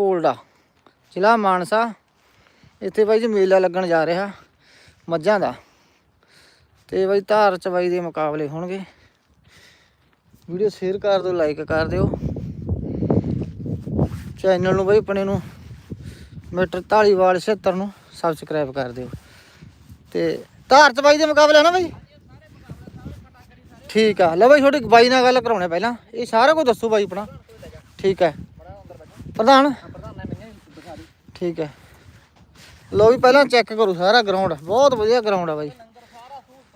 ਕੋਲਡਾ ਜ਼ਿਲ੍ਹਾ ਮਾਨਸਾ। ਇੱਥੇ ਬਾਈ ਜੀ ਮੇਲਾ ਲੱਗਣ ਜਾ ਰਿਹਾ ਮੱਝਾਂ ਦਾ। ਤੇ ਬਾਈ ਧਾਰ ਚਵਾਈ ਦੇ ਮੁਕਾਬਲੇ ਹੋਣਗੇ। ਵੀਡੀਓ ਸ਼ੇਅਰ ਕਰ ਦਿਓ ਲਾਈਕ ਕਰ ਦਿਓ। ਚੈਨਲ ਨੂੰ ਬਾਈ ਆਪਣੇ ਨੂੰ ਮੀਟਰ ਢਾਲੀਵਾਲ 76 ਨੂੰ ਸਬਸਕ੍ਰਾਈਬ ਕਰ ਦਿਓ। ਤੇ ਧਾਰ ਚਵਾਈ ਦੇ ਮੁਕਾਬਲੇ ਹੈ ਨਾ ਬਾਈ? ਠੀਕ ਆ। ਲਓ ਬਾਈ, ਤੁਹਾਡੀ ਬਾਈ ਨਾਲ ਗੱਲ ਕਰਾਉਣੇ ਪਹਿਲਾਂ। ਇਹ ਸਾਰਾ ਕੁਝ ਦੱਸੋ ਬਾਈ ਆਪਣਾ। ਠੀਕ ਹੈ ਪ੍ਰਧਾਨ? ਠੀਕ ਹੈ। ਲੋ ਵੀ ਪਹਿਲਾਂ ਚੈੱਕ ਕਰੋ ਸਾਰਾ ਗਰਾਊਂਡ ਬਹੁਤ ਵਧੀਆ ਗਰਾਊਂਡ ਆ ਬਾਈ।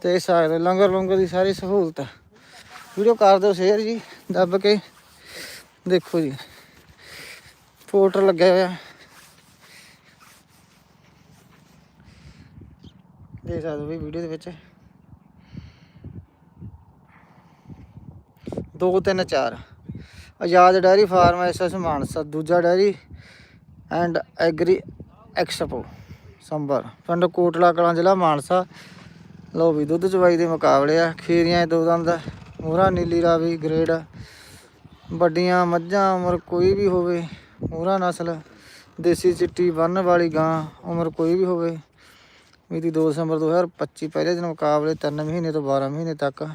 ਤੇ ਸਕਦੇ ਲੰਗਰ ਲੰਗਰ ਦੀ ਸਾਰੀ ਸਹੂਲਤ ਆ। ਵੀਡੀਓ ਕਰ ਦਿਓ ਸ਼ੇਅਰ ਜੀ ਦੱਬ ਕੇ। ਦੇਖੋ ਜੀ ਪੋਰਟਰ ਲੱਗਿਆ ਹੋਇਆ। ਦੇਖ ਸਕਦੇ ਹੋ ਵੀ ਵੀਡੀਓ ਦੇ ਵਿੱਚ। 2 3 4 Azad dairy farm SS Mansa, ਦੂਜਾ dairy and agri expo, Sambhar. ਪਿੰਡ ਕੋਟਲਾ ਕਲਾਂ ਜ਼ਿਲ੍ਹਾ ਮਾਨਸਾ। ਲਓ ਵੀ, ਦੁੱਧ ਚਵਾਈ ਦੇ ਮੁਕਾਬਲੇ ਆ। ਖੀਰੀਆਂ ਦੋ ਦੰਦ ਮੂਰਾ ਨੀਲੀ ਰਾਵੀ, ਗ੍ਰੇਡ। ਵੱਡੀਆਂ ਮੱਝਾਂ, ਉਮਰ ਕੋਈ ਵੀ ਹੋਵੇ ਮੂਰਾ ਨਸਲ, ਦੇਸੀ ਚਿੱਟੀ, ਬੰਨ ਵਾਲੀ ਗਾਂ, ਉਮਰ ਕੋਈ ਵੀ ਹੋਵੇ। ਮਿਤੀ 2 ਦਸੰਬਰ 2025 ਪਹਿਲੇ ਦਿਨ ਮੁਕਾਬਲੇ 3 ਮਹੀਨੇ ਤੋਂ 12 ਮਹੀਨੇ ਤੱਕ।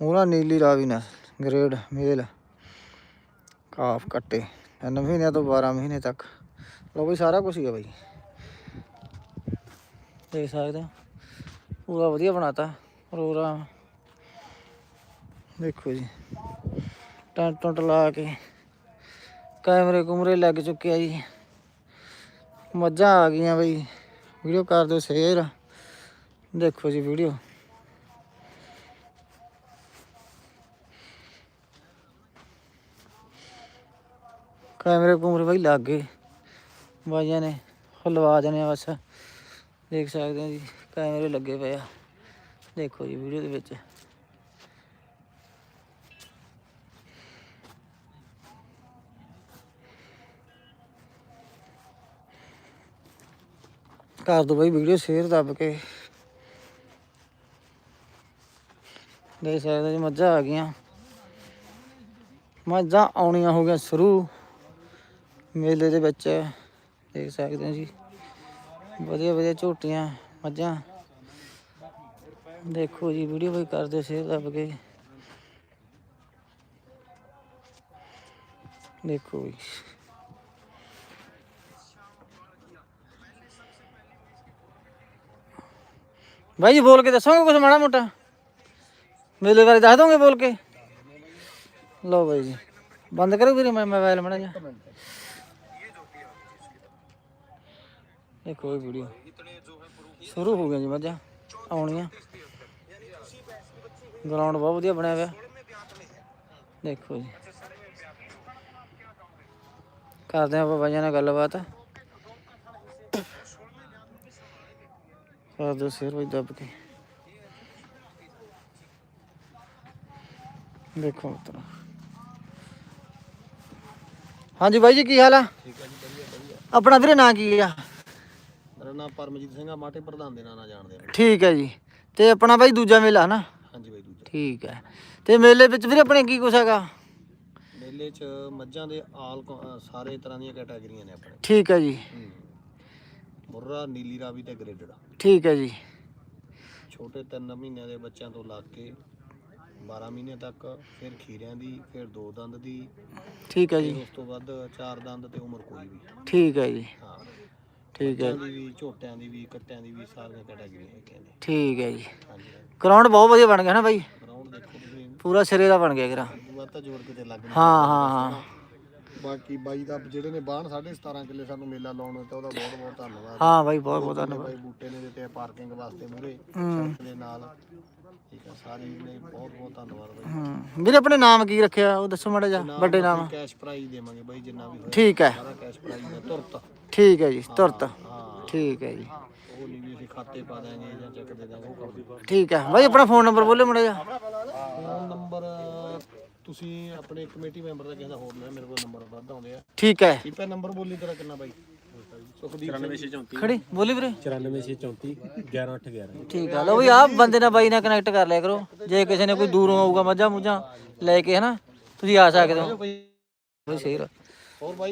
ਮੂਰਾ ਨੀਲੀ ਰਾਵੀ ਨਸਲ। ਗ੍ਰੇਡ ਮੇਲ, ਕਾਫ ਕੱਟੇ 3 ਮਹੀਨਿਆਂ ਤੋਂ 12 ਮਹੀਨੇ ਤੱਕ। ਲਓ ਬਈ ਸਾਰਾ ਕੁਝ ਹੀ ਆ ਬਾਈ। ਦੇਖ ਸਕਦੇ ਹੋ, ਪੂਰਾ ਵਧੀਆ ਬਣਾਤਾ ਪ੍ਰੋਗਰਾਮ। ਦੇਖੋ ਜੀ, ਟੈਂਟ ਟੁੰਟ ਲਾ ਕੇ ਕੈਮਰੇ ਕੁਮਰੇ ਲੱਗ ਚੁੱਕੇ ਆ ਜੀ। ਮੱਝਾਂ ਆ ਗਈਆਂ ਬਈ, ਵੀਡੀਓ ਕਰ ਦਿਓ ਸ਼ੇਅਰ। ਦੇਖੋ ਜੀ ਵੀਡੀਓ। ਕੈਮਰੇ ਕੂਮਰੇ ਬਈ ਲੱਗ ਗਏ। ਬਾਈਆਂ ਨੇ ਹਲਵਾ ਦੇਣੇ ਆ ਬਸ। ਦੇਖ ਸਕਦੇ ਹੋ ਜੀ, ਕੈਮਰੇ ਲੱਗੇ ਪਏ ਆ। ਦੇਖੋ ਜੀ ਵੀਡੀਓ ਦੇ ਵਿੱਚ। ਕਰ ਦੋ ਬਈ ਵੀਡੀਓ ਸ਼ੇਅਰ ਦੱਬ ਕੇ। ਦੇਖ ਸਕਦੇ ਜੀ, ਮੱਝਾਂ ਆ ਗਈਆਂ। ਮੱਝਾਂ ਆਉਣੀਆਂ ਹੋ ਗਈਆਂ ਸ਼ੁਰੂ। ਮੇਲੇ ਦੇ ਵਿੱਚ ਦੇਖ ਸਕਦੇ ਹੋ ਜੀ। ਵਧੀਆ ਵਧੀਆ ਝੋਟੀਆਂ, ਮੱਝਾਂ। ਦੇਖੋ ਜੀ, ਵੀਡੀਓ ਵੀ ਕਰਦੇ ਸ਼ੇਅਰ ਦੱਬ ਕੇ। ਦੇਖੋ ਜੀ। ਭਾਈ ਜੀ, ਬੋਲ ਕੇ ਦੱਸੋਗੇ ਕੁਝ ਮਾੜਾ ਮੋਟਾ? ਮੇਲੇ ਬਾਰੇ ਦੱਸ ਦੋਗੇ ਬੋਲ ਕੇ? ਲਓ ਭਾਈ ਜੀ। ਬੰਦ ਕਰੋ ਵੀਰੇ, ਮੈਂ ਮੋਬਾਈਲ ਮੜਾ ਜਾ ਦੇਖੋ ਇਹ ਵੀਡੀਓ ਸ਼ੁਰੂ ਹੋ ਗਿਆ ਜੀ ਮੱਝਾਂ ਆਉਣੀਆਂ। ਗਰਾਊਂਡ ਬਹੁਤ ਵਧੀਆ ਬਣਿਆ ਹੋਇਆ। ਦੇਖੋ ਜੀ। ਕਰਦੇ ਆਪਾਂ ਬਾਈਆਂ ਨਾਲ ਗੱਲਬਾਤ। ਕਰ ਦੋ ਸਿਰ ਵਿੱਚ ਦੱਬ ਕੇ। ਦੇਖੋ ਮਿੱਤਰੋ। ਹਾਂਜੀ ਬਾਈ ਜੀ ਕੀ ਹਾਲ ਆ? ਠੀਕ ਹੈ ਜੀ ਵਧੀਆ ਵਧੀਆ। ਆਪਣਾ ਵੀਰੇ ਨਾਂ ਕੀ ਆ? ਨਾਮ ਪਰਮਜੀਤ ਸਿੰਘ ਆ ਮਾਟੇ ਪ੍ਰਧਾਨ ਦੇ ਨਾਂ ਨਾਲ ਜਾਣਦੇ ਆ। ਠੀਕ ਹੈ ਜੀ। ਤੇ ਆਪਣਾ ਬਾਈ ਦੂਜਾ ਮੇਲਾ ਨਾ ਹਾਂਜੀ ਬਾਈ ਦੂਜਾ। ਠੀਕ ਹੈ। ਤੇ ਮੇਲੇ ਵਿੱਚ ਵੀਰੇ ਆਪਣੇ ਕੀ ਕੁਛ ਹੈਗਾ? ਮੇਲੇ 'ਚ ਮੱਝਾਂ ਦੇ ਆਲ ਕੌ- ਅ, ਸਾਰੇ ਤਰ੍ਹਾਂ ਦੀਆਂ ਕੈਟਾਗਰੀਆਂ ਨੇ ਆਪਣੇ। ਠੀਕ ਹੈ ਜੀ। ਹੂੰ। ਮੁਰਰਾ ਨੀਲੀ ਰਾਵੀ ਤੇ ਗ੍ਰੇਡਡ। ਠੀਕ ਹੈ ਜੀ। ਛੋਟੇ 3 ਮਹੀਨਿਆਂ ਦੇ ਬੱਚਿਆਂ ਤੋਂ ਲੱਗ ਕੇ 12 ਮਹੀਨੇ ਤੱਕ ਫਿਰ ਖੀਰਿਆਂ ਦੀ ਫਿਰ ਦੋ ਦੰਦ ਦੀ। ਠੀਕ ਹੈ ਫਿਰ ਜੀ ਉਸ ਤੋਂ ਬਾਅਦ ਚਾਰ ਦੰਦ ਤੇ ਉਮਰ ਕੋਈ ਵੀ। ਠੀਕ ਹੈ ਜੀ। ਹਾਂ। ਠੀਕ ਹੈ ਦੀ ਵੀ ਝੋਟਿਆਂ ਦੀ ਵੀ ਕੱਟਿਆਂ ਦੀ ਵੀ ਸਾਰੀਆਂ ਕੈਟਾਗਰੀਆਂ ਹੈਗੀਆਂ ਨੇ। ਠੀਕ ਹੈ ਜੀ। ਹਾਂਜੀ ਗਰਾਊਂਡ ਬਹੁਤ ਵਧੀਆ ਬਣ ਗਿਆ ਨਾ ਬਾਈ? ਗਰਾਊਂਡ ਦੇਖੋ ਤੁਸੀਂ। ਪੂਰਾ ਸਿਰੇ ਦਾ ਬਣ ਗਿਆ ਗਰਾ ਦੁਆ ਤਾਂ ਜੋਰ ਕਿਤੇ ਲੱਗ ਨਹੀਂ ਹਾਂ ਹਾਂ ਹਾਂ। ਬਾਕੀ ਬਾਈ ਦਾ ਜਿਹੜੇ ਨੇ ਬਾਹਣ 17.5 ਕਿੱਲੇ ਸਾਨੂੰ ਮੇਲਾ ਲਾਉਣ ਤੇ ਉਹਦਾ ਬਹੁਤ ਬਹੁਤ ਧੰਨਵਾਦ। ਹਾਂ ਬਾਈ ਬਹੁਤ ਬਹੁਤ ਧੰਨਵਾਦ। ਬਾਈ ਬੂਟੇ ਨੇ ਦਿੱਤੇ ਪਾਰਕਿੰਗ ਵਾਸਤੇ ਮੂਰੇ ਹੂੰ। ਦੇ ਨਾਲ। ਠੀਕ ਆ ਸਾਰੀ ਨੇ ਬਹੁਤ ਬਹੁਤ ਧੰਨਵਾਦ ਬਾਈ। ਹੂੰ। ਵੀਰੇ ਆਪਣੇ ਨਾਮ ਕੀ ਰੱਖਿਆ? ਉਹ ਦੱਸੋ ਮਾੜਾ ਜਿਹਾ ਵੱਡੇ ਨਾਮ। ਕੈਸ਼ ਪ੍ਰਾਈਜ਼ ਦੇਵਾਂਗੇ ਬਾਈ ਜਿੰਨਾ ਵੀ ਹੋਇਆ। ਠੀਕ ਹੈ। ਸਾਰਾ ਕੈਸ਼ ਪ੍ਰਾਈਜ਼ ਦਾ ਤੁਰਤ। ਠੀਕ ਹੈ ਜੀ ਤੁਰਤ ਠੀਕ ਹੈ ਜੀ। ਉਹ ਨਹੀਂ ਵੀ ਅਸੀਂ ਖਾਤੇ ਪਾ ਦਾਂਗੇ ਜਾਂ ਚੈੱਕ ਦੇ ਦਾਂਗੇ ਉਹ ਕਰ ਦਿਓ। ਠੀਕ ਹੈ ਬਾਈ ਆਪਣਾ ਫੋਨ ਨੰਬਰ ਬੋਲੇ ਮਾੜਾ ਜਿਹਾ। ਫੋਨ ਨੰਬਰ ਤੁਸੀਂ ਆਪਣੇ ਕਮੇਟੀ ਮੈਂਬਰ ਦਾ ਕਿਸੇ ਦਾ ਹੋਰ ਲੈ ਮੇਰੇ ਕੋਲ ਨੰਬਰ ਵੱਧ ਆਉਂਦੇ ਆ। ਠੀਕ ਹੈ। ਠੀਕ ਹੈ ਨੰਬਰ ਬੋਲੀ ਤੇਰਾ ਕਿੰਨਾ ਬਾਈ? ਸੁਖਦੀਪ ਸਿੰਘ। ਖੜੀ ਬੋਲੀ ਵੀਰੇ। 9434 11811 ਠੀਕ ਆ ਲਓ ਵੀ ਆਹ ਬੰਦੇ ਨਾਲ ਬਾਈ ਨਾਲ ਕਨੈਕਟ ਕਰ ਲਿਆ ਕਰੋ। ਜੇ ਕਿਸੇ ਨੇ ਕੋਈ ਦੂਰੋਂ ਆਊਗਾ ਮੱਝਾਂ ਮੁੱਝਾਂ ਲੈ ਕੇ ਹਨਾ। ਤੁਸੀਂ ਆ ਸਕਦੇ ਹੋ। ਬਈ ਸ਼ੇਰ ਹੋਰ ਬਾਈ